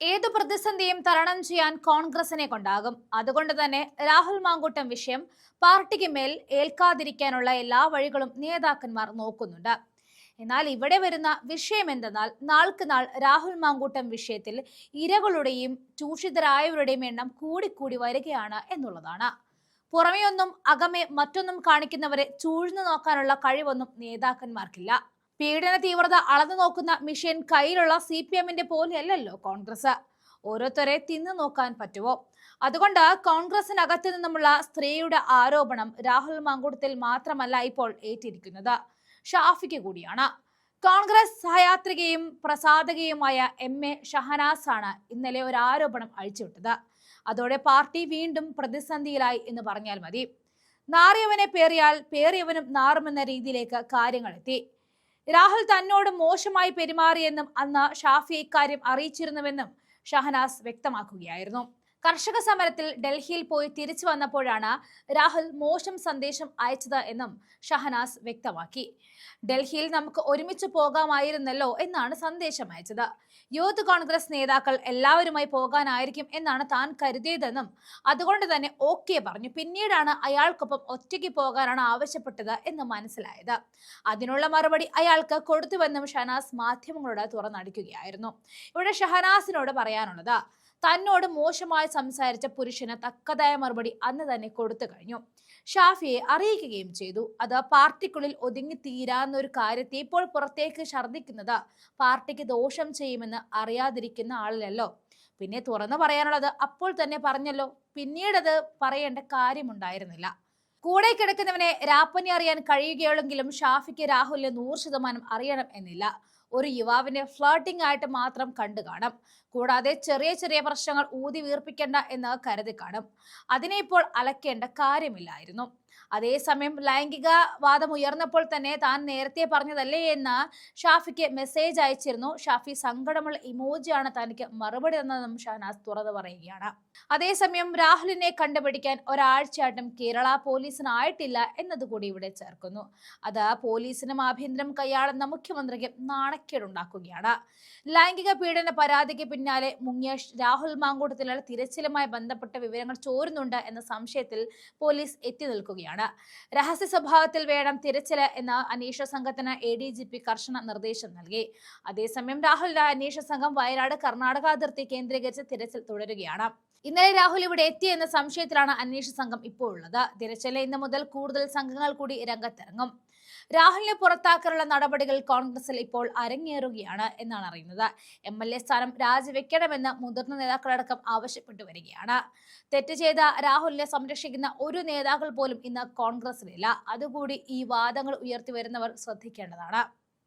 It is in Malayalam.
ഏതു പ്രതിസന്ധിയും തരണം ചെയ്യാൻ കോൺഗ്രസിനെ കൊണ്ടാകും. അതുകൊണ്ട് തന്നെ രാഹുൽ മാങ്കൂട്ടം വിഷയം പാർട്ടിക്ക് മേൽ ഏൽക്കാതിരിക്കാനുള്ള എല്ലാ വഴികളും നേതാക്കന്മാർ നോക്കുന്നുണ്ട്. എന്നാൽ ഇവിടെ വരുന്ന വിഷയം എന്തെന്നാൽ നാൾക്ക് നാൾ രാഹുൽ മാങ്കൂട്ടം വിഷയത്തിൽ ഇരകളുടെയും ചൂഷിതരായവരുടെയും എണ്ണം കൂടിക്കൂടി വരികയാണ് എന്നുള്ളതാണ്. പുറമെയൊന്നും അകമേ മറ്റൊന്നും കാണിക്കുന്നവരെ ചൂഴ്ന്നു നോക്കാനുള്ള കഴിവൊന്നും നേതാക്കന്മാർക്കില്ല. പീഡന തീവ്രത അളന്നു നോക്കുന്ന മിഷൻ കയ്യിലുള്ള സി പി എമ്മിന്റെ പോലെയല്ലല്ലോ കോൺഗ്രസ്. ഓരോരുത്തരെ തിന്നു നോക്കാൻ പറ്റുമോ? അതുകൊണ്ട് കോൺഗ്രസിനകത്തു നിന്നുമുള്ള സ്ത്രീയുടെ ആരോപണം രാഹുൽ മാങ്കൂട്ടത്തിൽ മാത്രമല്ല ഇപ്പോൾ ഏറ്റിരിക്കുന്നത്. ഷാഫിക്ക് കൂടിയാണ്. കോൺഗ്രസ് സഹയാത്രികയും പ്രസാദകയുമായ എം എ ഷഹനാസ് ആണ് ഇന്നലെ ഒരു ആരോപണം അഴിച്ചുവിട്ടത്. അതോടെ പാർട്ടി വീണ്ടും പ്രതിസന്ധിയിലായി എന്ന് പറഞ്ഞാൽ മതി. നാറിയവനെ പേറിയാൽ പേറിയവനും നാറുമെന്ന രീതിയിലേക്ക് കാര്യങ്ങൾ എത്തി രാഹുൽ തന്നോട് മോശമായി പെരുമാറിയെന്നും അന്ന് ഷാഫി ഇക്കാര്യം അറിയിച്ചിരുന്നുവെന്നും ഷഹനാസ് വ്യക്തമാക്കുകയായിരുന്നു. കർഷക സമരത്തിൽ ഡൽഹിയിൽ പോയി തിരിച്ചു വന്നപ്പോഴാണ് രാഹുൽ മോശം സന്ദേശം അയച്ചത് എന്നും ഷഹനാസ് വ്യക്തമാക്കി. ഡൽഹിയിൽ നമുക്ക് ഒരുമിച്ച് പോകാമായിരുന്നല്ലോ എന്നാണ് സന്ദേശം അയച്ചത്. യൂത്ത് കോൺഗ്രസ് നേതാക്കൾ എല്ലാവരുമായി പോകാനായിരിക്കും എന്നാണ് താൻ കരുതിയതെന്നും അതുകൊണ്ട് തന്നെ ഓക്കെ പറഞ്ഞു. പിന്നീടാണ് അയാൾക്കൊപ്പം ഒറ്റയ്ക്ക് പോകാനാണ് ആവശ്യപ്പെട്ടത് എന്ന് മനസ്സിലായത്. അതിനുള്ള മറുപടി അയാൾക്ക് കൊടുത്തുവെന്നും ഷഹനാസ് മാധ്യമങ്ങളോട് തുറന്നടിക്കുകയായിരുന്നു. ഇവിടെ ഷഹനാസിനോട് പറയാനുള്ളത് തന്നോട് മോശമായി സംസാരിച്ച പുരുഷന് തക്കതായ മറുപടി അന്ന് തന്നെ കൊടുത്തു കഴിഞ്ഞു. ഷാഫിയെ അറിയിക്കുകയും ചെയ്തു. അത് പാർട്ടിക്കുള്ളിൽ ഒതുങ്ങി തീരാവുന്ന ഒരു കാര്യത്തെ ഇപ്പോൾ പുറത്തേക്ക് ഛർദ്ദിക്കുന്നത് പാർട്ടിക്ക് ദോഷം ചെയ്യുമെന്ന് അറിയാതിരിക്കുന്ന ആളിലല്ലോ. പിന്നെ തുറന്നു പറയാനുള്ളത് അപ്പോൾ തന്നെ പറഞ്ഞല്ലോ. പിന്നീടത് പറയേണ്ട കാര്യമുണ്ടായിരുന്നില്ല. കൂടെ കിടക്കുന്നവനെ രാപ്പനി അറിയാൻ കഴിയുകയുള്ളെങ്കിലും ഷാഫിക്ക് രാഹുലിന് നൂറ് ശതമാനം അറിയണം എന്നില്ല. ഒരു യുവാവിനെ ഫ്ലേട്ടിംഗ് ആയിട്ട് മാത്രം കണ്ടു കാണും. കൂടാതെ ചെറിയ ചെറിയ പ്രശ്നങ്ങൾ ഊതി വീർപ്പിക്കേണ്ട എന്ന് കരുതി കാണും. അതിനെ ഇപ്പോൾ അലക്കേണ്ട കാര്യമില്ലായിരുന്നു. അതേസമയം ലൈംഗിക വാദം ഉയർന്നപ്പോൾ തന്നെ താൻ നേരത്തെ പറഞ്ഞതല്ലേ എന്ന് ഷാഫിക്ക് മെസ്സേജ് അയച്ചിരുന്നു. ഷാഫി സങ്കടമുള്ള ഇമോജിയാണ് തനിക്ക് മറുപടി തന്നതെന്നും ഷഹനാസ് തുറന്നു പറയുകയാണ്. അതേസമയം രാഹുലിനെ കണ്ടുപിടിക്കാൻ ഒരാഴ്ചയായിട്ടും കേരള പോലീസിനായിട്ടില്ല എന്നതുകൂടി ഇവിടെ ചേർക്കുന്നു. അത് പോലീസിനും ആഭ്യന്തരം കൈയാളുന്ന മുഖ്യമന്ത്രിക്ക് നാണക്കേടുണ്ടാക്കുകയാണ്. ലൈംഗിക പീഡന പരാതിക്ക് പിന്നാലെ മുങ്ങിയ രാഹുൽ മാങ്കൂട്ടത്തിലുള്ള തിരച്ചിലുമായി ബന്ധപ്പെട്ട വിവരങ്ങൾ ചോരുന്നുണ്ട് എന്ന സംശയത്തിൽ പോലീസ് എത്തി നിൽക്കുകയാണ്. രഹസ്യ സ്വഭാവത്തിൽ വേണം തിരച്ചിൽ എന്ന അന്വേഷണ സംഘത്തിന് എ ഡി ജി പി കർശന നിർദ്ദേശം നൽകി. അതേസമയം രാഹുലിന്റെ അന്വേഷണ സംഘം വയനാട് കർണാടക അതിർത്തി കേന്ദ്രീകരിച്ച് തിരച്ചിൽ തുടരുകയാണ്. ഇന്നലെ രാഹുൽ ഇവിടെ എത്തിയെന്ന സംശയത്തിലാണ് അന്വേഷണ സംഘം ഇപ്പോൾ ഉള്ളത് തിരച്ചിലെ ഇന്ന് മുതൽ കൂടുതൽ സംഘങ്ങൾ കൂടി രംഗത്തിറങ്ങും. രാഹുലിനെ പുറത്താക്കാനുള്ള നടപടികൾ കോൺഗ്രസിൽ ഇപ്പോൾ അരങ്ങേറുകയാണ് എന്നാണ് അറിയുന്നത്. എം എൽ എ സ്ഥാനം രാജിവെക്കണമെന്ന് മുതിർന്ന നേതാക്കളടക്കം ആവശ്യപ്പെട്ടു വരികയാണ്. തെറ്റ് ചെയ്ത രാഹുലിനെ സംരക്ഷിക്കുന്ന ഒരു നേതാക്കൾ പോലും ഇന്ന് കോൺഗ്രസിലില്ല. അതുകൂടി ഈ വാദങ്ങൾ ഉയർത്തി വരുന്നവർ ശ്രദ്ധിക്കേണ്ടതാണ്.